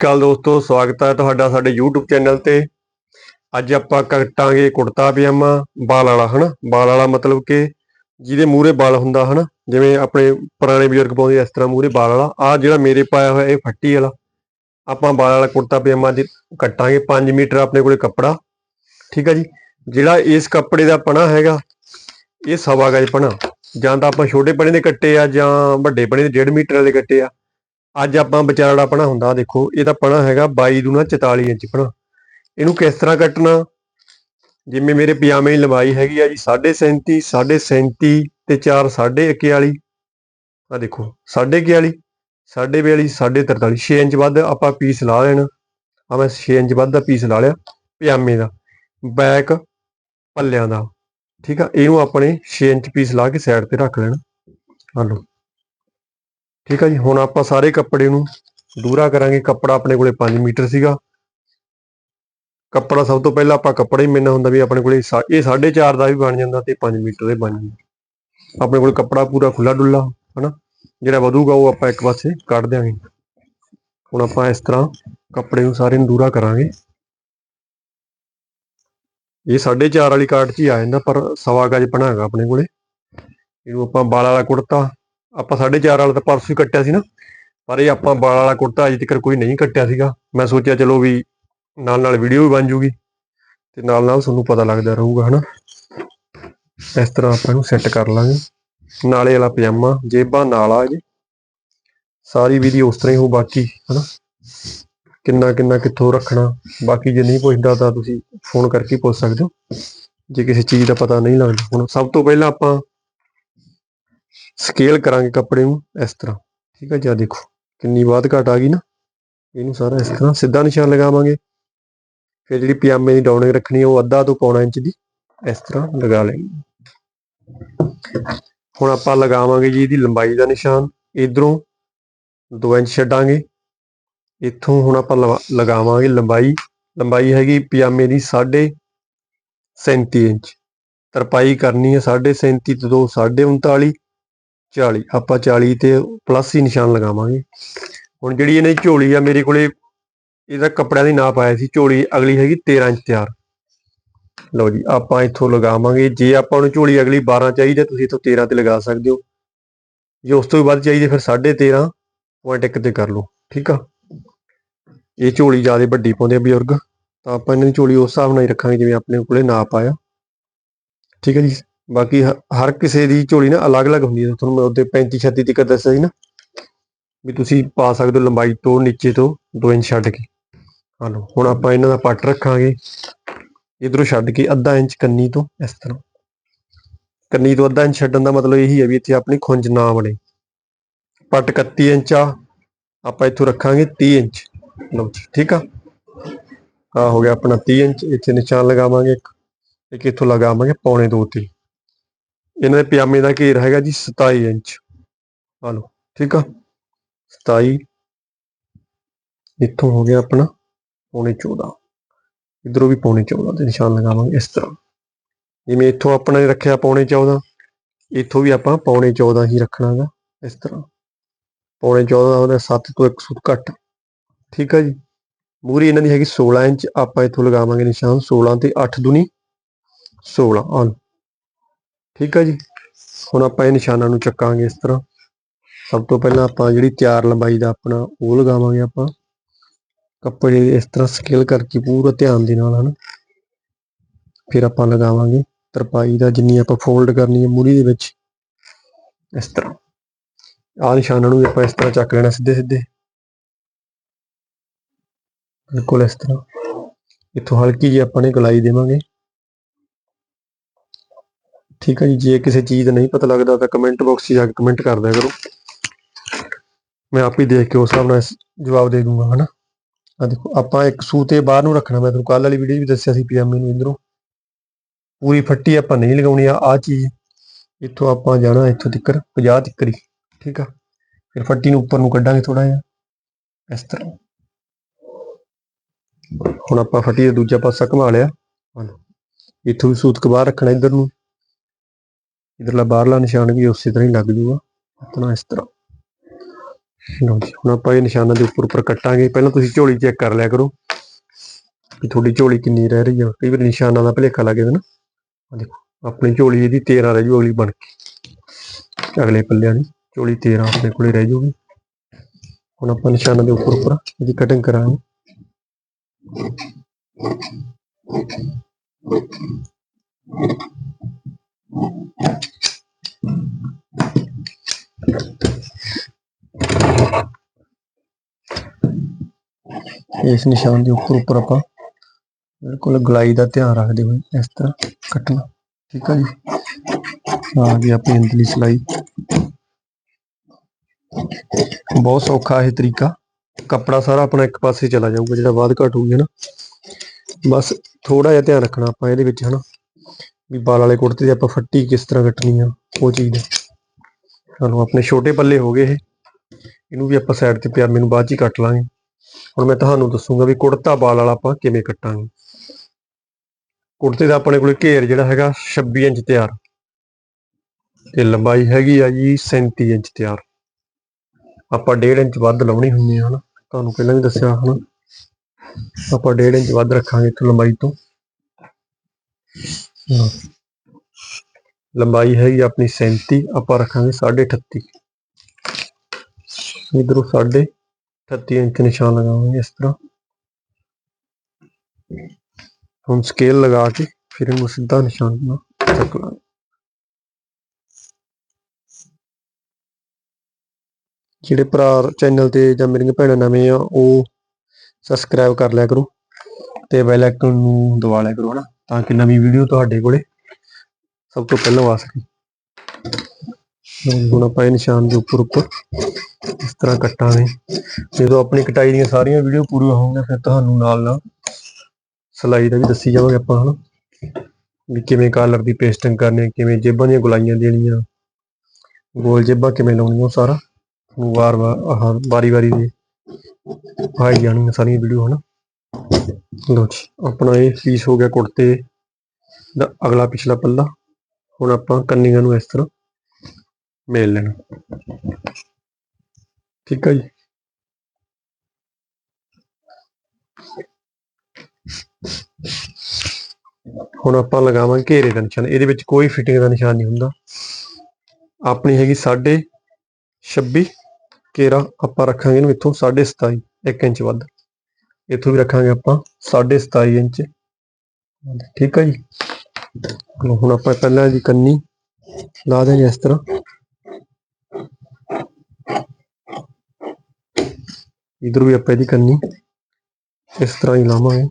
ਅਕਾਲ ਦੋਸਤੋ, ਸਵਾਗਤ ਹੈ ਤੁਹਾਡਾ ਸਾਡੇ YouTube ਚੈਨਲ ਤੇ। ਅੱਜ ਆਪਾਂ ਕੱਟਾਂਗੇ ਕੁੜਤਾ ਪਜਾਮਾ, ਬਾਲ ਵਾਲਾ, ਹਨਾ? ਬਾਲ ਵਾਲਾ ਮਤਲਬ ਕਿ ਜਿਹਦੇ ਮੂਹਰੇ ਬਾਲ ਹੁੰਦਾ, ਹਨਾ? ਜਿਵੇਂ ਆਪਣੇ ਪੁਰਾਣੇ ਬਜ਼ੁਰਗ ਪਾਉਂਦੇ ਇਸ ਤਰ੍ਹਾਂ ਮੂਹਰੇ ਬਾਲ ਵਾਲਾ। ਆ ਜਿਹੜਾ ਮੇਰੇ ਪਾਇਆ ਹੋਇਆ, ਇਹ ਫੱਟੀ ਵਾਲਾ। ਆਪਾਂ ਬਾਲ ਵਾਲਾ ਕੁੜਤਾ ਪਜਾਮਾ ਅੱਜ ਕੱਟਾਂਗੇ 5 ਮੀਟਰ ਆਪਣੇ ਕੋਲੇ ਕੱਪੜਾ। ਠੀਕ ਆ ਜੀ? ਜਿਹੜਾ ਇਸ ਕੱਪੜੇ ਦਾ ਪਣਾ ਹੈਗਾ, ਇਹ ਸਵਾ ਗਜ ਪਣਾ ਜਾਂ ਤਾਂ ਆਪਾਂ ਛੋਟੇ ਪਣੇ ਦੇ ਕੱਟੇ ਆ, ਜਾਂ ਵੱਡੇ ਪਣੇ ਦੇ 1.5 ਮੀਟਰ ਵਾਲੇ ਕੱਟੇ ਆ। ਅੱਜ ਆਪਾਂ ਵਿਚਾਰੜਾ ਪਣਾ ਹੁੰਦਾ ਆਹ ਦੇਖੋ ਇਹਦਾ ਪਣਾ ਹੈਗਾ 22 ਦੂਣਾ 44 ਇੰਚ ਪਣਾ ਇਹਨੂੰ ਕਿਸ ਤਰ੍ਹਾਂ ਕੱਟਣਾ? ਜਿਵੇਂ ਮੇਰੇ ਪਜਾਮੇ ਦੀ ਲੰਬਾਈ ਹੈਗੀ ਆ ਜੀ 37.5 37 ਤੇ 4 41 ਆ ਦੇਖੋ 41 42 43 6 ਇੰਚ ਵੱਧ ਆਪਾਂ ਪੀਸ ਲਾ ਲੈਣਾ। ਆ ਮੈਂ 6 ਇੰਚ ਵੱਧ ਦਾ ਪੀਸ ਲਾ ਲਿਆ ਪਜਾਮੇ ਦਾ ਬੈਕ ਪੱਲਿਆਂ ਦਾ। ਠੀਕ ਆ, ਇਹਨੂੰ ਆਪਣੇ 6 ਇੰਚ ਪੀਸ ਲਾ ਕੇ ਸਾਈਡ ਤੇ ਰੱਖ ਲੈਣਾ। ਆ ਲਓ। ਠੀਕ ਆ ਜੀ, ਹੁਣ ਆਪਾਂ ਸਾਰੇ ਕੱਪੜੇ ਨੂੰ ਦੂਰਾ ਕਰਾਂਗੇ। ਕੱਪੜਾ ਆਪਣੇ ਕੋਲੇ 5 ਮੀਟਰ ਸੀਗਾ। ਕੱਪੜਾ ਸਭ ਤੋਂ ਪਹਿਲਾਂ ਆਪਾਂ ਕੱਪੜਾ ਹੀ ਮੇਨਾ ਹੁੰਦਾ ਵੀ ਆਪਣੇ ਕੋਲੇ ਸਾ- ਇਹ 4.5 ਦਾ ਵੀ ਬਣ ਜਾਂਦਾ ਤੇ 5 ਮੀਟਰ ਦੇ ਬਣ ਜਾਂਦਾ। ਆਪਣੇ ਕੋਲ ਕੱਪੜਾ ਪੂਰਾ ਖੁੱਲਾ ਡੁੱਲਾ ਹਨਾ? ਜਿਹੜਾ ਵਧੂਗਾ ਉਹ ਆਪਾਂ ਇੱਕ ਪਾਸੇ ਕੱਢ ਦਿਆਂਗੇ। ਹੁਣ ਆਪਾਂ ਇਸ ਤਰ੍ਹਾਂ ਕੱਪੜੇ ਨੂੰ ਸਾਰੇ ਨੂੰ ਦੂਰਾ ਕਰਾਂਗੇ। ਇਹ 4.5 ਵਾਲੀ ਕਾਟ 'ਚ ਹੀ ਆ ਜਾਂਦਾ, ਪਰ ਸਵਾ ਗਜ ਬਣਾਗਾ ਆਪਣੇ ਕੋਲੇ। ਇਹਨੂੰ ਆਪਾਂ ਬਾਲ ਵਾਲਾ ਕੁੜਤਾ ਆਪਾਂ 4.5 ਵਾਲਾ ਤਾਂ ਪਰਸੋਂ ਹੀ ਕੱਟਿਆ ਸੀ ਨਾ, ਪਰ ਇਹ ਆਪਾਂ ਬਾਲ ਵਾਲਾ ਕੁੜਤਾ ਅਜੇ ਤੱਕ ਕੋਈ ਨਹੀਂ ਕੱਟਿਆ ਸੀਗਾ। ਮੈਂ ਸੋਚਿਆ ਚਲੋ ਵੀ ਨਾਲ ਨਾਲ ਵੀਡੀਓ ਵੀ ਬਣ ਜੂਗੀ, ਤੇ ਨਾਲ ਨਾਲ ਤੁਹਾਨੂੰ ਪਤਾ ਲੱਗਦਾ ਰਹੂਗਾ, ਹਨਾ? ਇਸ ਤਰ੍ਹਾਂ ਆਪਾਂ ਇਹਨੂੰ ਸੈੱਟ ਕਰ ਲਾਂਗੇ। ਨਾਲੇ ਵਾਲਾ ਪਜਾਮਾ, ਜੇਬਾਂ ਨਾਲ ਆ ਜੀ ਸਾਰੀ ਵਿਧੀ ਉਸ ਤਰ੍ਹਾਂ ਹੀ ਹੋ ਬਾਕੀ, ਹਨਾ? ਕਿੰਨਾ ਕਿੰਨਾ ਕਿੱਥੋਂ ਰੱਖਣਾ, ਬਾਕੀ ਜੇ ਨਹੀਂ ਪੁੱਛਦਾ ਤਾਂ ਤੁਸੀਂ ਫੋਨ ਕਰਕੇ ਪੁੱਛ ਸਕਦੇ ਹੋ। ਜੇ ਕਿਸੇ ਚੀਜ਼ ਦਾ ਪਤਾ ਨਹੀਂ ਲੱਗਦਾ। ਹੁਣ ਸਭ ਤੋਂ ਪਹਿਲਾਂ ਆਪਾਂ ਸਕੇਲ ਕਰਾਂਗੇ ਕੱਪੜੇ ਨੂੰ ਇਸ ਤਰ੍ਹਾਂ, ਠੀਕ ਹੈ ਜਾਂ ਦੇਖੋ ਕਿੰਨੀ ਬਾਤ ਘਟ ਆ ਗਈ ਨਾ, ਇਹਨੂੰ ਸਾਰਾ ਇਸ ਤਰ੍ਹਾਂ ਸਿੱਧਾ ਨਿਸ਼ਾਨ ਲਗਾਵਾਂਗੇ, ਫਿਰ ਜਿਹੜੀ ਪਜਾਮੇ ਦੀ ਡਾਊਨਿੰਗ ਰੱਖਣੀ ਉਹ ਅੱਧਾ ਤੋਂ ਪੌਣਾ ਇੰਚ ਦੀ ਇਸ ਤਰ੍ਹਾਂ ਲਗਾ ਲੈਣੀ ਹੁਣ ਆਪਾਂ ਲਗਾਵਾਂਗੇ ਜੀ ਇਹਦੀ ਲੰਬਾਈ ਦਾ ਨਿਸ਼ਾਨ, ਇਧਰੋਂ 2 ਇੰਚ ਛੱਡਾਂਗੇ, ਇੱਥੋਂ ਹੁਣ ਆਪਾਂ ਲਵਾ- ਲਗਾਵਾਂਗੇ ਲੰਬਾਈ ਲੰਬਾਈ ਹੈਗੀ ਪਜਾਮੇ ਦੀ 37 ਇੰਚ, ਤਰਪਾਈ ਕਰਨੀ ਹੈ 37 ਤੋਂ 2 39 40 ਆਪਾਂ 40 ਤੇ ਪਲੱਸ ਹੀ ਨਿਸ਼ਾਨ ਲਗਾਵਾਂਗੇ। ਹੁਣ ਜਿਹੜੀ ਇਹਨੇ ਝੋਲੀ ਆ ਮੇਰੇ ਕੋਲੇ ਇਹਦਾ ਕੱਪੜਿਆਂ ਦੀ ਨਾਪ ਆਇਆ ਸੀ ਝੋਲੀ ਅਗਲੀ ਹੈਗੀ 13 ਇੰਚ ਤਿਆਰ। ਲਓ ਜੀ ਆਪਾਂ ਇੱਥੋਂ ਲਗਾਵਾਂਗੇ ਜੇ ਆਪਾਂ ਨੂੰ ਝੋਲੀ ਅਗਲੀ 12 ਚਾਹੀਦੀ ਹੈ, ਤੁਸੀਂ ਇੱਥੋਂ 13 ਤੇ ਲਗਾ ਸਕਦੇ ਹੋ। ਜੇ ਉਸ ਤੋਂ ਵੀ ਵੱਧ ਚਾਹੀਦੀ ਹੈ, ਫਿਰ 13.5 ਪੁਆਇੰਟ ਇੱਕ ਤੇ ਕਰ ਲਓ ਠੀਕ ਆ? ਇਹ ਝੋਲੀ ਜ਼ਿਆਦਾ ਵੱਡੀ ਪਾਉਂਦੇ ਆ ਬਜ਼ੁਰਗ ਤਾਂ ਆਪਾਂ ਇਹਨਾਂ ਦੀ ਝੋਲੀ ਉਸ ਹਿਸਾਬ ਨਾਲ ਹੀ ਰੱਖਾਂਗੇ ਜਿਵੇਂ ਆਪਣੇ ਕੋਲੇ ਨਾਪ ਆਇਆ। ਠੀਕ ਹੈ ਜੀ? ਬਾਕੀ ਹ- ਹਰ ਕਿਸੇ ਦੀ ਝੋਲੀ ਨਾ ਅਲੱਗ-ਅਲੱਗ ਹੁੰਦੀ ਹੈ। ਤੁਹਾਨੂੰ ਮੈਂ ਉਹਦੇ 35 36 ਤੱਕ ਦੱਸਿਆ ਸੀ ਨਾ, ਵੀ ਤੁਸੀਂ ਪਾ ਸਕਦੇ ਹੋ ਲੰਬਾਈ ਤੋਂ ਨੀਚੇ ਤੋਂ 2 ਇੰਚ ਛੱਡ ਕੇ। ਹਾਂ ਲਓ ਹੁਣ ਆਪਾਂ ਇਹਨਾਂ ਦਾ ਪੱਟ ਰੱਖਾਂਗੇ। ਇਧਰੋਂ ਛੱਡ ਕੇ ਅੱਧਾ ਇੰਚ ਕੰਨੀ ਤੋਂ, ਇਸ ਤਰ੍ਹਾਂ। ਕੰਨੀ ਤੋਂ ਅੱਧਾ ਇੰਚ ਛੱਡਣ ਦਾ ਮਤਲਬ ਇਹੀ ਹੈ ਵੀ ਇੱਥੇ ਆਪਣੀ ਖੁੰਝ ਨਾ ਬਣੇ। ਪੱਟ 31 ਇੰਚ ਆ, ਆਪਾਂ ਇੱਥੋਂ ਰੱਖਾਂਗੇ 30 ਇੰਚ। ਲਓ ਠੀਕ ਆ? ਆ ਹੋ ਗਿਆ ਆਪਣਾ 30 ਇੰਚ, ਇੱਥੇ ਨਿਸ਼ਾਨ ਲਗਾਵਾਂਗੇ ਇੱਕ ਇੱਕ ਇੱਥੋਂ ਲਗਾਵਾਂਗੇ ਪੌਣੇ 2 ਤੇ। ਇਹਨਾਂ ਦੇ ਪਜਾਮੇ ਦਾ ਘੇਰ ਹੈਗਾ ਜੀ 27 ਇੰਚ। ਆ ਲਓ, ਠੀਕ ਆ? 27 ਇੱਥੋਂ ਹੋ ਗਿਆ ਆਪਣਾ ਪੌਣੇ 14 ਇਧਰੋਂ ਵੀ ਪੌਣੇ 14 ਦੇ ਨਿਸ਼ਾਨ ਲਗਾਵਾਂਗੇ ਇਸ ਤਰ੍ਹਾਂ। ਜਿਵੇਂ ਇੱਥੋਂ ਆਪਣਾ ਰੱਖਿਆ ਪੌਣੇ 14 ਇੱਥੋਂ ਵੀ ਆਪਾਂ ਪੌਣੇ 14 ਹੀ ਰੱਖਣਾਗਾ ਇਸ ਤਰ੍ਹਾਂ। ਪੌਣੇ 14 ਉਹਦਾ 7 ਤੋਂ 1 ਸੂਤ ਘੱਟ। ਠੀਕ ਆ ਜੀ? ਮੂਰੀ ਇਹਨਾਂ ਦੀ ਹੈਗੀ 16 ਇੰਚ। ਆਪਾਂ ਇੱਥੋਂ ਲਗਾਵਾਂਗੇ ਨਿਸ਼ਾਨ 16 ਤੇ 8 ਦੁਨੀ। 16 ਆ ਲਓ। ਠੀਕ ਆ ਜੀ? ਹੁਣ ਆਪਾਂ ਇਹ ਨਿਸ਼ਾਨਾਂ ਨੂੰ ਚੱਕਾਂਗੇ ਇਸ ਤਰ੍ਹਾਂ। ਸਭ ਤੋਂ ਪਹਿਲਾਂ ਆਪਾਂ ਜਿਹੜੀ ਤਿਆਰ ਲੰਬਾਈ ਦਾ ਆਪਣਾ ਉਹ ਲਗਾਵਾਂਗੇ ਆਪਾਂ। ਕੱਪੜੇ ਇਸ ਤਰ੍ਹਾਂ ਸਕੇਲ ਕਰਕੇ ਪੂਰਾ ਧਿਆਨ ਦੇ ਨਾਲ, ਹਨ? ਫਿਰ ਆਪਾਂ ਲਗਾਵਾਂਗੇ ਤਰਪਾਈ ਦਾ ਜਿੰਨੀ ਆਪਾਂ ਫੋਲਡ ਕਰਨੀ ਹੈ ਮੂਰੀ ਦੇ ਵਿੱਚ। ਇਸ ਤਰ੍ਹਾਂ। ਆਹ ਨਿਸ਼ਾਨਾਂ ਨੂੰ ਵੀ ਆਪਾਂ ਇਸ ਤਰ੍ਹਾਂ ਚੱਕ ਲੈਣਾ ਸਿੱਧੇ ਸਿੱਧੇ ਬਿਲਕੁਲ ਇਸ ਤਰ੍ਹਾਂ। ਇੱਥੋਂ ਹਲਕੀ ਜਿਹੀ ਆਪਾਂ ਨੇ ਗਲਾਈ ਦੇਵਾਂਗੇ। ਠੀਕ ਹੈ ਜੀ, ਜੇ ਕਿਸੇ ਚੀਜ਼ ਦਾ ਨਹੀਂ ਪਤਾ ਲੱਗਦਾ ਤਾਂ ਕਮੈਂਟ ਬਾਕਸ 'ਚ ਜਾ ਕੇ ਕਮੈਂਟ ਕਰ ਦਿਆ ਕਰੋ। ਮੈਂ ਆਪ ਹੀ ਦੇਖ ਕੇ ਉਸ ਹਿਸਾਬ ਨਾਲ ਜਵਾਬ ਦੇ ਦੂੰਗਾ, ਹਨਾ? ਆ ਦੇਖੋ, ਆਪਾਂ ਇੱਕ ਸੂਤੇ ਬਾਹਰ ਨੂੰ ਰੱਖਣਾ, ਮੈਂ ਤੁਹਾਨੂੰ ਕੱਲ ਵਾਲੀ ਵੀਡੀਓ ਵੀ ਦੱਸਿਆ ਸੀ ਪਜਾਮੇ ਨੂੰ ਇਧਰੋਂ ਪੂਰੀ ਫੱਟੀ ਆਪਾਂ ਨਹੀਂ ਲਗਾਉਣੀ ਆ ਆ ਚੀਜ਼। ਇੱਥੋਂ ਆਪਾਂ ਜਾਣਾ, ਇੱਥੋਂ ਤੱਕ 50 ਤੱਕ ਹੀ, ਠੀਕ ਆ? ਫਿਰ ਫੱਟੀ ਨੂੰ ਉੱਪਰ ਨੂੰ ਕੱਢਾਂਗੇ ਥੋੜਾ ਜਿਹਾ, ਇਸ ਤਰ੍ਹਾਂ। ਹੁਣ ਆਪਾਂ ਫੱਟੀ ਦਾ ਦੂਜਾ ਪਾਸਾ ਘੁਮਾ ਲਿਆ। ਇੱਥੋਂ ਵੀ ਸੂਤ ਬਾਹਰ ਰੱਖਣਾ, ਇੱਧਰ ਨੂੰ। ਇਧਰਲਾ ਬਾਹਰਲਾ ਨਿਸ਼ਾਨ ਵੀ ਉਸੇ ਤਰ੍ਹਾਂ ਹੀ ਲੱਗ ਜੂਗਾ। ਆਪਣਾ ਇਸ ਤਰ੍ਹਾਂ। ਲਓ ਜੀ, ਹੁਣ ਆਪਾਂ ਇਹ ਨਿਸ਼ਾਨਾਂ ਦੇ ਉੱਪਰ ਉੱਪਰ ਕੱਟਾਂਗੇ। ਪਹਿਲਾਂ ਤੁਸੀਂ ਝੋਲੀ ਚੈੱਕ ਕਰ ਲਿਆ ਕਰੋ ਕਿ ਤੁਹਾਡੀ ਝੋਲੀ ਕਿੰਨੀ ਰਹਿ ਰਹੀ ਆ। ਕਈ ਵਾਰ ਨਿਸ਼ਾਨਾਂ ਦਾ ਭਲੇਖਾ ਲੱਗ ਜਾਂਦਾ ਨਾ। ਆਹ ਦੇਖੋ, ਆਪਣੀ ਝੋਲੀ ਇਹਦੀ 13 ਰਹਿ ਜੂ, ਅਗਲੀ ਬਣ ਕੇ। ਅਗਲੇ ਪੱਲਿਆਂ ਦੀ ਝੋਲੀ 13 ਆਪਣੇ ਕੋਲੇ ਰਹਿ ਜੂਗੀ। ਹੁਣ ਆਪਾਂ ਨਿਸ਼ਾਨਾਂ ਦੇ ਉੱਪਰ ਉੱਪਰ ਇਹਦੀ ਕਟਿੰਗ ਕਰਾਂਗੇ। ਇਸ ਨਿਸ਼ਾਨ ਦੇ ਉੱਪਰ ਉੱਪਰ ਆਪਾਂ ਬਿਲਕੁਲ ਗਲਾਈ ਦਾ ਧਿਆਨ ਰੱਖਦੇ ਹੋਏ ਇਸ ਤਰ੍ਹਾਂ ਕੱਟਣਾ, ਠੀਕ ਹੈ ਜੀ? ਆ ਗਈ ਆਪਣੀ ਅੰਦਰਲੀ ਸਲਾਈ। ਬਹੁਤ ਸੌਖਾ ਇਹ ਤਰੀਕਾ। ਕੱਪੜਾ ਸਾਰਾ ਆਪਣਾ ਇੱਕ ਪਾਸੇ ਚਲਾ ਜਾਊਗਾ, ਜਿਹੜਾ ਬਾਅਦ ਘਟ ਹੋਊਗਾ ਨਾ। ਬਸ ਥੋੜਾ ਜਿਹਾ ਧਿਆਨ ਰੱਖਣਾ ਆਪਾਂ ਇਹਦੇ ਵਿੱਚ, ਹਨਾ? ਵੀ ਬਾਲ ਵਾਲੇ ਕੁੜਤੇ ਤੇ ਆਪਾਂ ਫੱਟੀ ਕਿਸ ਤਰ੍ਹਾਂ ਕੱਟਣੀ ਆ, ਉਹ ਚੀਜ਼ ਦਾ ਚਲੋ ਆਪਣੇ ਛੋਟੇ ਪੱਲੇ ਹੋ ਗਏ ਇਹ। ਇਹਨੂੰ ਵੀ ਆਪਾਂ ਸਾਈਡ ਤੇ ਪਿਆ ਮੈਨੂੰ ਬਾਅਦ ਚ ਹੀ ਕੱਟ ਲਾਂਗੇ। ਹੁਣ ਮੈਂ ਤੁਹਾਨੂੰ ਦੱਸੂਗਾ ਵੀ ਕੁੜਤਾ ਬਾਲ ਵਾਲਾ ਆਪਾਂ ਕਿਵੇਂ ਕੱਟਾਂਗੇ। ਕੁੜਤੇ ਦਾ ਆਪਣੇ ਕੋਲ ਘੇਰ ਜਿਹੜਾ ਹੈਗਾ 26 ਇੰਚ ਤਿਆਰ। ਤੇ ਲੰਬਾਈ ਹੈਗੀ ਆ ਜੀ 37 ਇੰਚ ਤਿਆਰ। ਆਪਾਂ 1.5 ਇੰਚ ਵੱਧ ਲਾਉਣੀ ਹੁੰਦੀ ਆ, ਹਨਾ। ਤੁਹਾਨੂੰ ਪਹਿਲਾਂ ਵੀ ਦੱਸਿਆ, ਹਨਾ। ਆਪਾਂ 1.5 ਇੰਚ ਵੱਧ ਰੱਖਾਂਗੇ ਇੱਥੋਂ ਲੰਬਾਈ ਤੋਂ। ਲੰਬਾਈ ਹੈਗੀ ਆਪਣੀ 37 ਆਪਾਂ ਰੱਖਾਂਗੇ 38.5 ਇਧਰੋਂ 38 ਇੰਚ ਨਿਸ਼ਾਨ ਲਗਾਵਾਂਗੇ ਇਸ ਤਰ੍ਹਾਂ। ਹੁਣ ਸਕੇਲ ਲਗਾ ਕੇ ਫਿਰ ਇਹਨੂੰ ਸਿੱਧਾ ਨਿਸ਼ਾਨ ਨਾਲ ਚੱਕ ਲਾਂਗੇ। ਜਿਹੜੇ ਭਰਾ ਚੈਨਲ ਤੇ ਜਾਂ ਮੇਰੀਆਂ ਭੈਣਾਂ ਨਵੇਂ ਆ, ਉਹ ਸਬਸਕ੍ਰਾਈਬ ਕਰ ਲਿਆ ਕਰੋ ਤੇ ਬੈਲ ਆਈਕਨ ਨੂੰ ਦਬਾ ਲਿਆ ਕਰੋ, ਹਨਾ? ਤਾਂ ਕਿ ਨਵੀਂ ਵੀਡੀਓ ਤੁਹਾਡੇ ਕੋਲੇ ਸਭ ਤੋਂ ਪਹਿਲਾਂ ਆ ਸਕੇ। ਹੁਣ ਆਪਾਂ ਇਹ ਨਿਸ਼ਾਨ ਦੇ ਉੱਪਰ ਉੱਪਰ ਇਸ ਤਰ੍ਹਾਂ ਕੱਟਾਂਗੇ। ਜਦੋਂ ਆਪਣੀ ਕਟਾਈ ਦੀਆਂ ਸਾਰੀਆਂ ਵੀਡੀਓ ਪੂਰੀਆਂ ਹੋਣਗੀਆਂ, ਫਿਰ ਤੁਹਾਨੂੰ ਨਾਲ ਨਾਲ ਸਿਲਾਈ ਦਾ ਵੀ ਦੱਸੀ ਜਾਵਾਂਗੇ ਆਪਾਂ ਹਨਾ, ਵੀ ਕਿਵੇਂ ਕਾਲਰ ਦੀ ਪੇਸਟਿੰਗ ਕਰਨੀ, ਕਿਵੇਂ ਜੇਬਾਂ ਦੀਆਂ ਗੁਲਾਈਆਂ ਦੇਣੀਆਂ, ਗੋਲ ਜੇਬਾਂ ਕਿਵੇਂ ਲਾਉਣੀਆਂ, ਉਹ ਸਾਰਾ ਤੁਹਾਨੂੰ ਵਾਰ ਵਾਰ ਆਹ ਵਾਰੀ ਵਾਰੀ ਦੇ ਆਈ ਜਾਣਗੀਆਂ ਸਾਰੀਆਂ ਵੀਡੀਓ ਹਨਾ। ਲਓ ਜੀ, ਆਪਣਾ ਇਹ ਪੀਸ ਹੋ ਗਿਆ ਕੁੜਤੇ ਦਾ ਅਗਲਾ ਪਿਛਲਾ ਪੱਲਾ। ਹੁਣ ਆਪਾਂ ਕੰਨੀਆਂ ਨੂੰ ਇਸ ਤਰ੍ਹਾਂ ਮੇਲ ਲੈਣਾ। ਠੀਕ ਹੈ ਜੀ। ਹੁਣ ਆਪਾਂ ਲਗਾਵਾਂਗੇ ਘੇਰੇ ਦਾ ਨਿਸ਼ਾਨ। ਇਹਦੇ ਵਿੱਚ ਕੋਈ ਫਿਟਿੰਗ ਦਾ ਨਿਸ਼ਾਨ ਨਹੀਂ ਹੁੰਦਾ। ਆਪਣੀ ਹੈਗੀ 26 ਘੇਰਾ ਆਪਾਂ ਰੱਖਾਂਗੇ ਇਹਨੂੰ ਇੱਥੋਂ 27 1 ਇੰਚ ਵੱਧ। ਇੱਥੋਂ ਵੀ ਰੱਖਾਂਗੇ ਆਪਾਂ 27 ਇੰਚ। ਠੀਕ ਹੈ ਜੀ? ਹੁਣ ਆਪਾਂ ਪਹਿਲਾਂ ਇਹਦੀ ਕੰਨੀ ਲਾ ਦੇਂਗੇ ਇਸ ਤਰ੍ਹਾਂ। ਇਧਰ ਵੀ ਆਪਾਂ ਇਹਦੀ ਕੰਨੀ ਇਸ ਤਰ੍ਹਾਂ ਹੀ ਲਾਵਾਂਗੇ।